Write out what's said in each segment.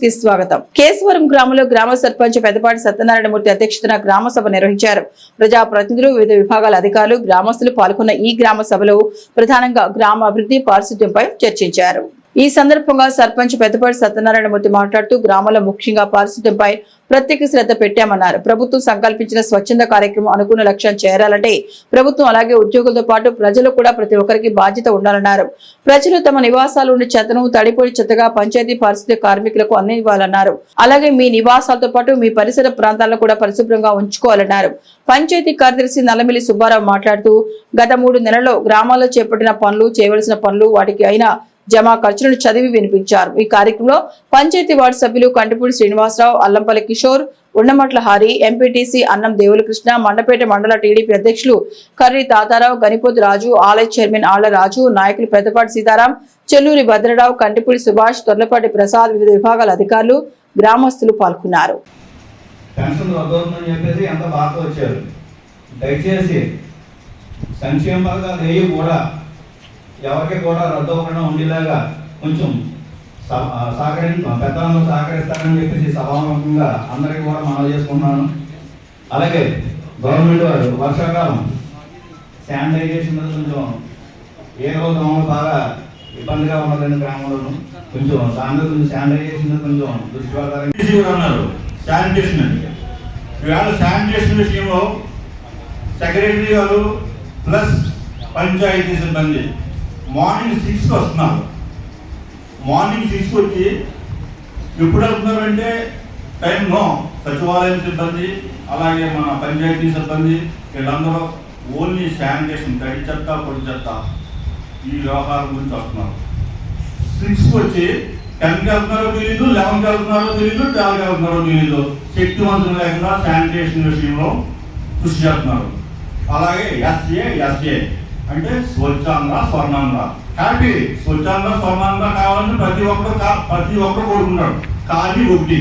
కి స్వాగతం. కేశవరం గ్రామంలో గ్రామ సర్పంచ్ పెద్దపాటి సత్యనారాయణమూర్తి అధ్యక్షతన గ్రామ సభ నిర్వహించారు. ప్రజాప్రతినిధులు వివిధ విభాగాల అధికారులు గ్రామస్తులు పాల్గొన్న ఈ గ్రామ సభలో ప్రధానంగా గ్రామ అభివృద్ధి పారిశుద్ధ్యంపై చర్చించారు. ఈ సందర్భంగా సర్పంచ్ పెద్దపాటి సత్యనారాయణమూర్తి మాట్లాడుతూ గ్రామంలో ముఖ్యంగా పారిశుద్ధ్యంపై ప్రత్యేక శ్రద్ధ పెట్టామన్నారు. ప్రభుత్వం సంకల్పించిన స్వచ్ఛంద కార్యక్రమం అనుకున్న లక్ష్యం చేరాలంటే ప్రభుత్వం అలాగే ఉద్యోగులతో పాటు ప్రజలు కూడా ప్రతి ఒక్కరికి బాధ్యత ఉండాలన్నారు. ప్రజలు తమ నివాసాలు ఉండే చెత్తను తడిపొడి చెత్తగా పంచాయతీ పారిశుద్ధ్య కార్మికులకు అందివ్వాలన్నారు. అలాగే మీ నివాసాలతో పాటు మీ పరిసర ప్రాంతాలను కూడా పరిశుభ్రంగా ఉంచుకోవాలన్నారు. పంచాయతీ కార్యదర్శి నల్లమిల్లి సుబ్బారావు మాట్లాడుతూ గత మూడు నెలల్లో గ్రామాల్లో చేపట్టిన పనులు చేయవలసిన పనులు వాటికి అయిన జమా ఖర్చులను చదివి వినిపించారు. ఈ కార్యక్రమంలో పంచాయతీ వార్డు సభ్యులు కంటిపూడి శ్రీనివాసరావు అల్లంపల్లి కిషోర్ ఉండమట్ల హరి ఎంపీటీసీ అన్నం దేవుల కృష్ణ మండపేట మండల టీడీపీ అధ్యక్షులు కర్రి తాతారావు గనిపోతు రాజు ఆలయ చైర్మన్ ఆళ్ళ రాజు నాయకులు పెద్దపాటి సీతారాం చెల్లూరి భద్రరావు కంటిపూడి సుభాష్ తొర్లపాటి ప్రసాద్ వివిధ విభాగాల అధికారులు గ్రామస్తులు పాల్గొన్నారు. దయచేసి సంక్షేమ పథకాలు కూడా ఎవరికి కూడా రద్దు అవ్వకుండా ఉండేలాగా కొంచెం సహ- ఆ, సహకరి పెద్దలందరూ సహకరిస్తారని చెప్పేసి సభాముఖంగా అందరికీ కూడా మనవి చేసుకున్నాను అలాగే గవర్నమెంట్ వారు వర్షాకాలం శానిటైజేషన్ మీద కొంచెం ఏ రోజు బాగా ఇబ్బందిగా ఉన్నదండి గ్రామంలోను. కొంచెం దాని మీద కొంచెం శానిటైజేషన్ మీద కొంచెం దృష్టి పెడతారని కూడా అన్నారు. శానిటేషన్ అండి. ఈవేళ శానిటేషన్ విషయంలో సెక్రటరీ గారు ప్లస్ పంచాయతీ సిబ్బంది మార్నింగ్ సిక్స్కి వస్తున్నారు. మార్నింగ్ సిక్స్కి వచ్చి ఎప్పుడు వెళ్తున్నారంటే టైం నో. సచివాలయం సిబ్బంది అలాగే మన పంచాయతీ సిబ్బంది వీళ్ళందరూ ఓన్లీ శానిటేషన్ తడి చెత్త పొడి చెత్త ఈ వ్యవహారం గురించి వస్తున్నారు. సిక్స్కి వచ్చి టెన్కి వెళ్తున్నారో తెలీదు లెవెన్కి వెళ్తున్నారో తెలీదు ట్వెల్వ్కి వెళ్తున్నారో తెలీదు. శక్తివంతం లేకుండా శానిటేషన్ విషయంలో కృషి చేస్తున్నారు. అలాగే ఎస్ఏ ఎస్ఏ. అంటే స్వచ్ఛాంధ్ర స్వర్ణంగా హ్యాపీ. స్వచ్ఛాంధ్ర స్వర్ణంగా కావాలని ప్రతి ఒక్కరు కా- ప్రతి ఒక్కరు కోరుకుంటాడు కానీ ఒకటి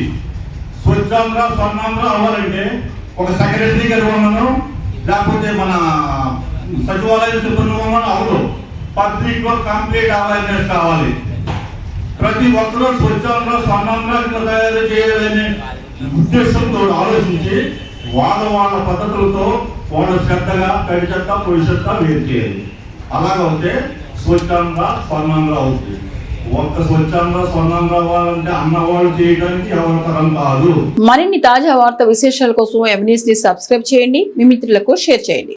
స్వచ్ఛాంధ్ర స్వర్ణాంధ్ర అవ్వాలంటే ఒక సెక్రటరీ గారు ఉండను లేకపోతే మన సచివాలయ సిబ్బంది ఉండను అవ్వదు పబ్లిక్ కంప్లీట్ అవేర్నెస్ కావాలి. ప్రతి ఒక్కరూ స్వచ్ఛంగా స్వర్ణంగా తయారు చేయాలనే ఉద్దేశంతో ఆలోచించి వాళ్ళ వాళ్ళ పద్ధతులతో వాళ్ళ శ్రద్ధగా కడి చెత్త పొడి చెత్త వేరు చేయాలి అలాగైతే స్వచ్ఛంగా స్వర్ణంగా అవుతుంది. ఒక్క స్వచ్ఛంగా స్వర్ణంగా అవ్వాలంటే అన్నవాళ్ళు చేయడానికి ఎవరి కాదు. మరిన్ని తాజా వార్త విశేషాల కోసం ఎం ని సబ్స్క్రైబ్ చేయండి. మీ మిత్రులకు షేర్ చేయండి.